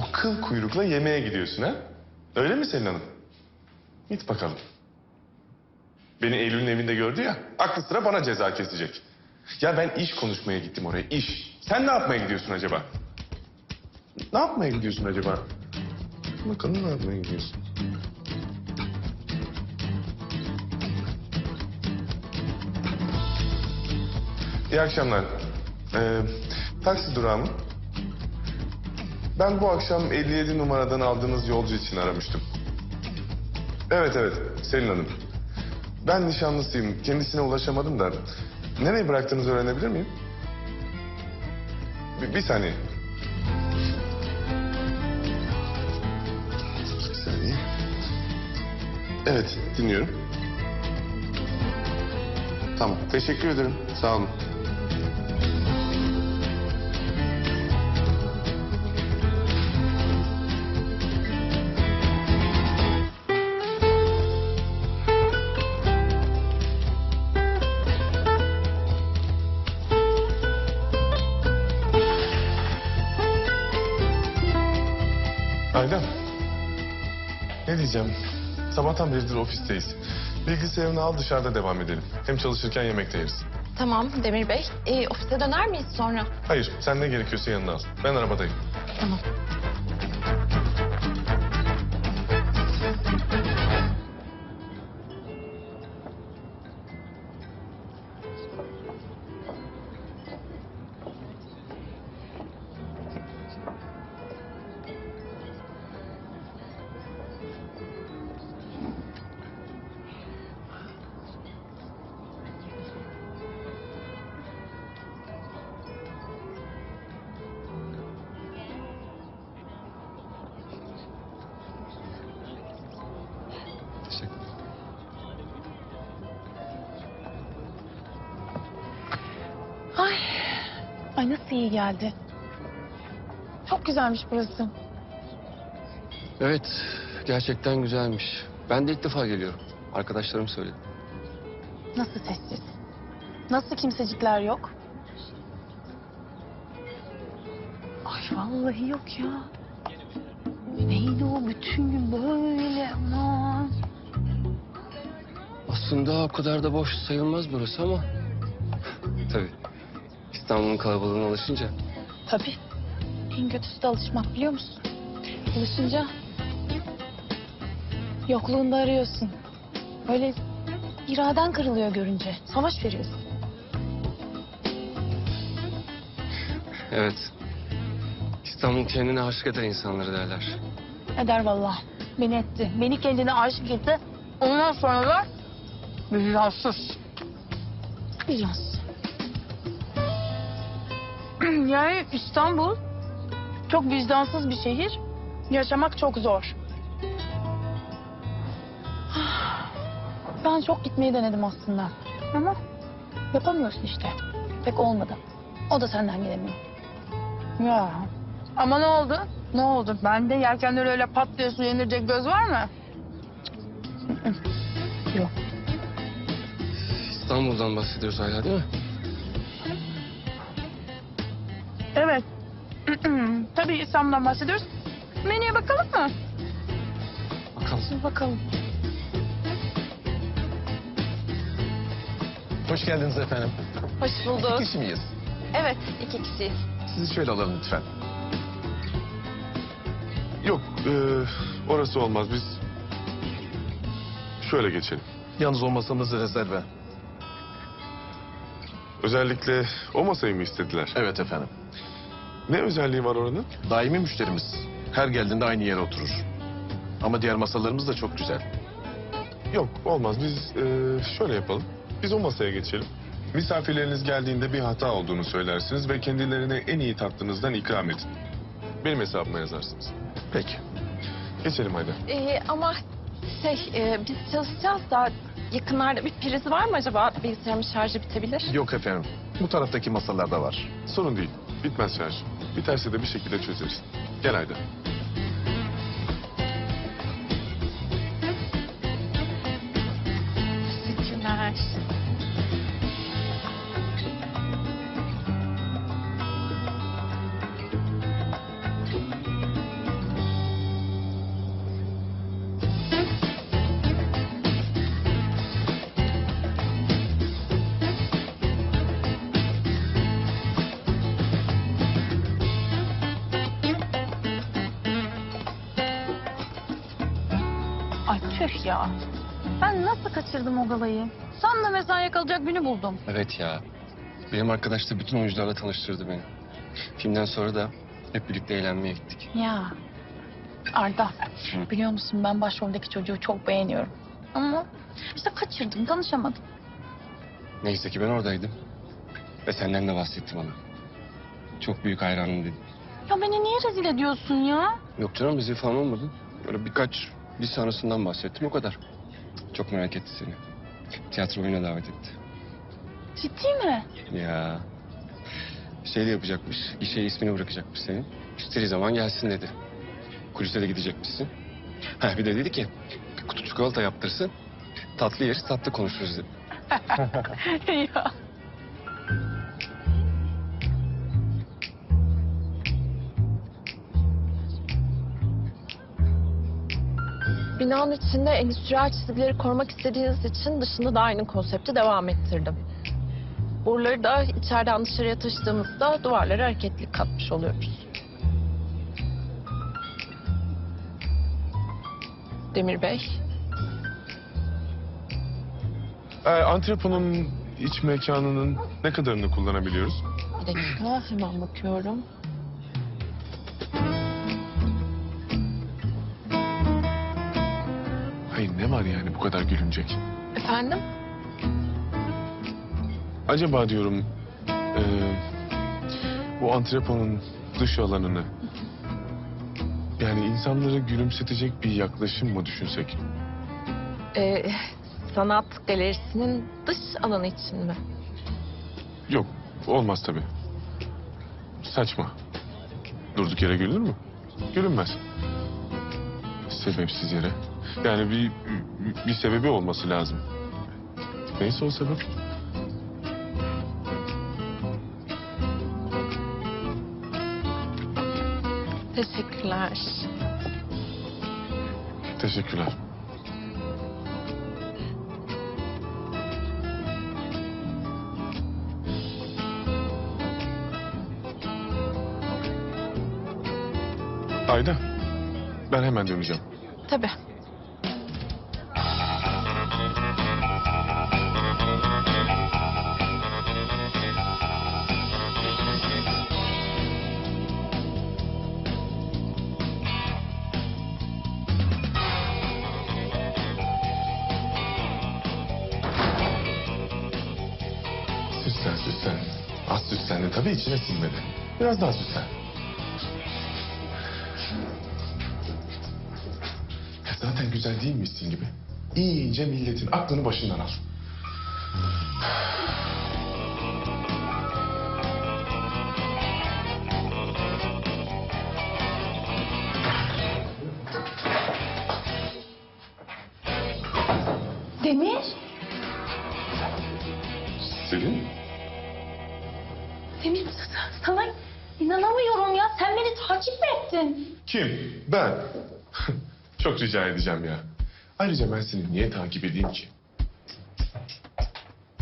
o kıl kuyrukla yemeğe gidiyorsun ha? Öyle mi Selin Hanım? Git bakalım. Beni Eylül'ün evinde gördü ya, aklı sıra bana ceza kesecek. Ya ben iş konuşmaya gittim oraya, iş. Sen ne yapmaya gidiyorsun acaba? Ne yapmaya gidiyorsun acaba? Bakalım ne yapmaya gidiyorsun? İyi akşamlar. Ee, taksi durağı mı? Ben bu akşam 57 numaradan aldığınız yolcu için aramıştım. Evet evet Selin Hanım. Ben nişanlısıyım. Kendisine ulaşamadım da. Nereye bıraktığınızı öğrenebilir miyim? Bir, bir saniye. Bir saniye. Evet dinliyorum. Tamam teşekkür ederim. Sağ olun. Aydan. Ne diyeceğim? Sabahtan beridir ofisteyiz. Bilgisayarını al dışarıda devam edelim. Hem çalışırken yemek de yeriz. Tamam Demir Bey. Ee, ofise döner miyiz sonra? Hayır, sen ne gerekiyorsa yanına al. Ben arabadayım. Tamam. Ay nasıl iyi geldi. Çok güzelmiş burası. Evet, gerçekten güzelmiş. Ben de ilk defa geliyorum. Arkadaşlarım söyledi. Nasıl sessiz. Nasıl kimsecikler yok. Ay vallahi yok ya. Neydi o bütün gün böyle aman. Aslında o kadar da boş sayılmaz burası ama... İstanbul'un kalabalığına alışınca... Tabii. En kötüsü de alışmak biliyor musun? Alışınca yokluğunda arıyorsun. Böyle iraden kırılıyor görünce. Savaş veriyorsun. Evet, İstanbul kendine aşık eder insanları derler. Eder vallahi. Beni etti. Beni kendine aşık etti. Ondan sonra da vicdansız. Vicdansız. Yani İstanbul çok vicdansız bir şehir. Yaşamak çok zor. Ben çok gitmeyi denedim aslında. Ama yapamıyorsun işte. Pek olmadı. O da senden gelemiyor. Ya. Ama ne oldu? Ne oldu? Bende yelkenleri öyle pat diye indirecek göz var mı? Yok. İstanbul'dan bahsediyoruz hala değil mi? Tabii İstanbul'dan bahsediyoruz. Menüye bakalım mı? Bakalım. Bakalım. Hoş geldiniz efendim. Hoş bulduk. Kişi miyiz? Evet iki kişiyiz. Sizi şöyle alalım lütfen. Yok, e, orası olmaz. Biz şöyle geçelim. Yalnız o masamız rezerve. Özellikle o masayı mı istediler? Evet efendim. Ne özelliği var oranın? Daimi müşterimiz. Her geldiğinde aynı yere oturur. Ama diğer masalarımız da çok güzel. Yok, olmaz. Biz e, şöyle yapalım. Biz o masaya geçelim. Misafirleriniz geldiğinde bir hata olduğunu söylersiniz ve kendilerine en iyi tatlınızdan ikram edin. Benim hesabıma yazarsınız. Peki. Geçelim hadi. Ee, ama şey e, biz çalışacağız da yakınlarda bir priz var mı acaba? Bilgisayarımın şarjı bitebilir. Yok efendim. Bu taraftaki masalarda var. Sorun değil. Bitmez şarj. Biterse de bir şekilde çözeriz. Gel Ayda. Ay tüh ya. Ben nasıl kaçırdım o galayı? Tam da mesaiye kalacak günü buldum. Evet ya. Benim arkadaş da bütün oyuncularla tanıştırdı beni. Filmden sonra da hep birlikte eğlenmeye gittik. Ya Arda biliyor musun ben başroldeki çocuğu çok beğeniyorum. Ama işte kaçırdım tanışamadım. Neyse ki ben oradaydım. Ve senden de bahsettim ona. Çok büyük hayranım dedim. Ya beni niye rezil ediyorsun ya? Yok canım bizi falan olmadı. Böyle birkaç lise anısından bahsettim o kadar. Çok merak etti seni. Tiyatro oyuna davet etti. Ciddi mi? Ya. Şey de yapacakmış. İşe ismini bırakacakmış senin. İstediği zaman gelsin dedi. Kulise de gidecekmişsin. Ha bir de dedi ki bir kutu çikolata yaptırsın. Tatlı yeriz tatlı konuşuruz dedi. ya. Binanın içinde endüstriyel çizgileri korumak istediğiniz için dışında da aynı konsepti devam ettirdim. Boruları da içeriden dışarıya taşıdığımızda duvarlara hareketlilik katmış oluyoruz. Demir Bey, Ee, antreponun iç mekanının ne kadarını kullanabiliyoruz? bir dakika hemen bakıyorum. Hayır ne var yani bu kadar gülünecek? Efendim? Acaba diyorum e, bu antreponun dış alanını yani insanları gülümsetecek bir yaklaşım mı düşünsek? Ee, sanat galerisinin dış alanı için mi? Yok olmaz tabii. Saçma. Durduk yere gülünür mü? Gülünmez. Sebepsiz yere. Yani bir, bir sebebi olması lazım. Neyse o sebep. Teşekkürler. Teşekkürler. Ayda, ben hemen döneceğim. Tabii. Tabii içine sinmedi. Biraz daha süslen. Ya zaten güzel değil misin gibi? İyice milletin aklını başından al. Demir. Demir sana inanamıyorum ya. Sen beni takip mi ettin? kim? Ben. Çok rica edeceğim ya. Ayrıca ben seni niye takip edeyim ki?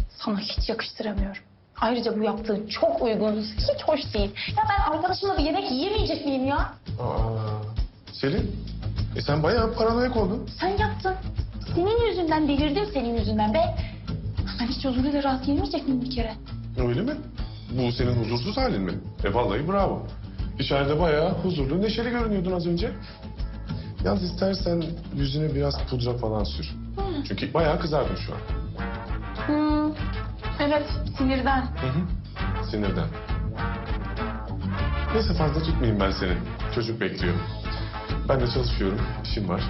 Sana hiç yakıştıramıyorum. Ayrıca bu yaptığın çok uygunsuz, hiç hoş değil. Ya ben arkadaşımla bir yemek yiyemeyecek miyim ya? Aa, Selin, e sen bayağı paranoyak oldun. Sen yaptın. Senin yüzünden delirdim senin yüzünden be. Ben hiç huzuruyla rahat yemeyecek miyim bir kere? Öyle mi? Bu senin huzursuz halin mi? E vallahi bravo. İçeride bayağı huzurlu, neşeli görünüyordun az önce. Yalnız istersen yüzüne biraz pudra falan sür. Çünkü bayağı kızardın şu an. Hmm, evet sinirden. Hı hı. Sinirden. Neyse fazla tutmayayım ben seni. Çocuk bekliyor. Ben de çalışıyorum. işim var.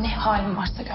Ne halin varsa gör.